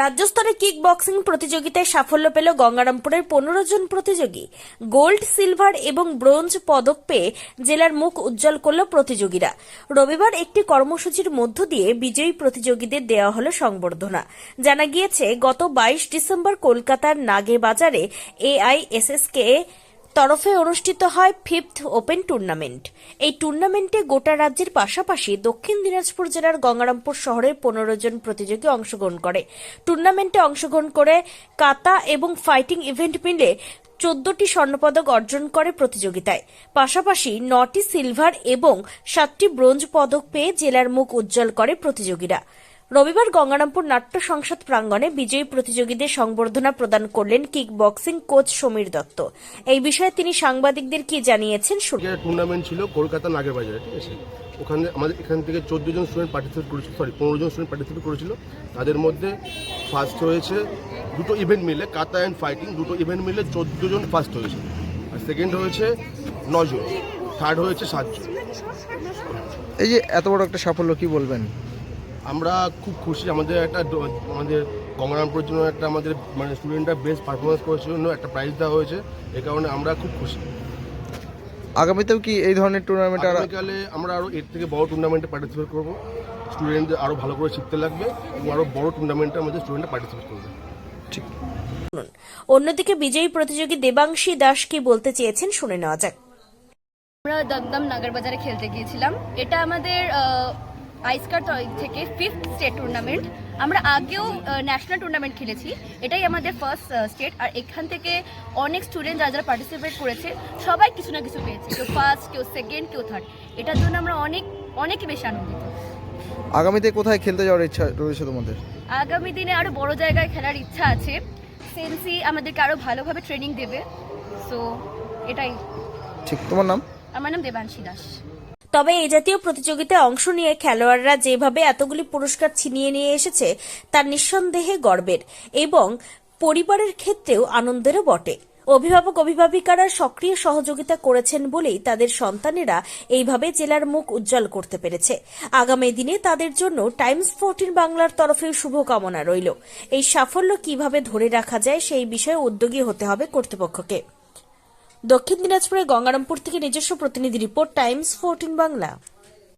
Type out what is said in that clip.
রাজ্যস্তরে kick boxing প্রতিযোগিতায় সাফল্য পেল গঙ্গারামপুরের পনেরো জন প্রতিযোগী। গোল্ড, সিলভার এবং ব্রোঞ্জ পদক পেয়ে জেলার মুখ উজ্জ্বল করল প্রতিযোগীরা। রবিবার একটি কর্মসূচির মধ্য দিয়ে বিজয়ী প্রতিযোগীদের দেওয়া হল সংবর্ধনা। জানা গিয়েছে, গত বাইশ ডিসেম্বর কলকাতার নাগে বাজারে এআইএসএসকে তরফে অনুষ্ঠিত হয় ফিফথ ওপেন টুর্নামেন্ট। এই টুর্নামেন্টে গোটা রাজ্যের পাশাপাশি দক্ষিণ দিনাজপুর জেলার গঙ্গারামপুর শহরের পনেরো জন প্রতিযোগী অংশগ্রহণ করে। টুর্নামেন্টে অংশগ্রহণ করে কাতা এবং ফাইটিং ইভেন্ট মিলে চোদ্দটি স্বর্ণপদক অর্জন করে প্রতিযোগিতায়। পাশাপাশি নটি সিলভার এবং সাতটি ব্রোঞ্জ পদক পেয়ে জেলার মুখ উজ্জ্বল করে প্রতিযোগীরা। রবিবার গঙ্গারামপুর নাট্য সংসদ প্রাঙ্গণে বিজয়ী প্রতিযোগীদের সংবর্ধনা প্রদান করলেন kick boxing coach Samir Dutta. এই বিষয়ে তিনি সাংবাদিকদের কি জানিয়েছেন শুনুন। টুর্নামেন্ট ছিল কলকাতা নাগের বাজারে ঠিক আছে? ওখানে আমাদের এখান থেকে চোদ্দ জন স্টুডেন্ট পার্টিসিপেট করেছিল সরি পনেরো জন স্টুডেন্ট পার্টিসিপেট করেছিল। তাদের মধ্যে ফার্স্ট হয়েছে দুটো ইভেন্ট মিলে কাতা অ্যান্ড ফাইটিং দুটো ইভেন্ট মিলে চোদ্দ জন ফার্স্ট হয়েছে। আর সেকেন্ড হয়েছে নজন থার্ড হয়েছে সাতজন এই যে এত বড় একটা সাফল্য কি বলবেন? আমরা খুব খুশি আমাদের একটা আমাদের গঙ্গারামপুরের জন্য একটা আমাদের মানে স্টুডেন্টরা বেস্ট পারফরমেন্স করেছিল জন্য একটা প্রাইজ দেওয়া হয়েছে এই কারণে আমরা খুব খুশি। আগামীতেও কি এই ধরনের টুর্নামেন্ট আর আগামীকালে আমরা আরও এর থেকে বড় টুর্নামেন্টে পার্টিসিপেট করব। স্টুডেন্টদের আরও ভালো করে শিখতে লাগবে এবং আরও বড় টুর্নামেন্টে আমাদের স্টুডেন্টরা পার্টিসিপেট করবে। ঠিক। অন্যদিকে বিজয়ী প্রতিযোগী দেবাংশী দাস কি বলতে চেয়েছেন শুনে নেওয়া যাক। আমরা দমদম নাগরবাজারে খেলতে গিয়েছিলাম। এটা আমাদের আইসকার থেকে ফিফথ স্টেট টুর্নামেন্ট আমরা আগেও ন্যাশনাল টুর্নামেন্ট খেলেছি। এটাই আমাদের ফার্স্ট স্টেট আর এখান থেকে অনেক স্টুডেন্ট যারা যারা পার্টিসিপেট করেছে সবাই কিছু না কিছু পেয়েছে। কেউ ফার্স্ট কেউ সেকেন্ড কেউ থার্ড এটার জন্য আমরা অনেক অনেকই বেশি আনন্দিত। আগামীতে কোথায় খেলতে যাওয়ার ইচ্ছা রয়েছে তোমাদের? আগামী দিনে আরও বড় জায়গায় খেলার ইচ্ছা আছে। সেন্সি আমাদেরকে আরও ভালোভাবে ট্রেনিং দেবে। সো এটাই। ঠিক তোমার নাম? আমার নাম দেবাংশী দাস। তবে এই জাতীয় প্রতিযোগিতায় অংশ নিয়ে খেলোয়াড়রা যেভাবে এতগুলি পুরস্কার ছিনিয়ে নিয়ে এসেছে, তার নিঃসন্দেহে গর্বের এবং পরিবারের ক্ষেত্রেও আনন্দেরও বটে। অভিভাবক, অভিভাবিকারা সক্রিয় সহযোগিতা করেছেন বলেই তাদের সন্তানেরা এইভাবে জেলার মুখ উজ্জ্বল করতে পেরেছে। আগামী দিনে তাদের জন্য টাইমস ফোরটিন বাংলার তরফে শুভকামনা রইল। এই সাফল্য কীভাবে ধরে রাখা যায় সেই বিষয়ে উদ্যোগী হতে হবে কর্তৃপক্ষকে। দক্ষিণ দিনাজপুরের গঙ্গারামপুর থেকে নিজস্ব প্রতিনিধি report times fourteen Bangla.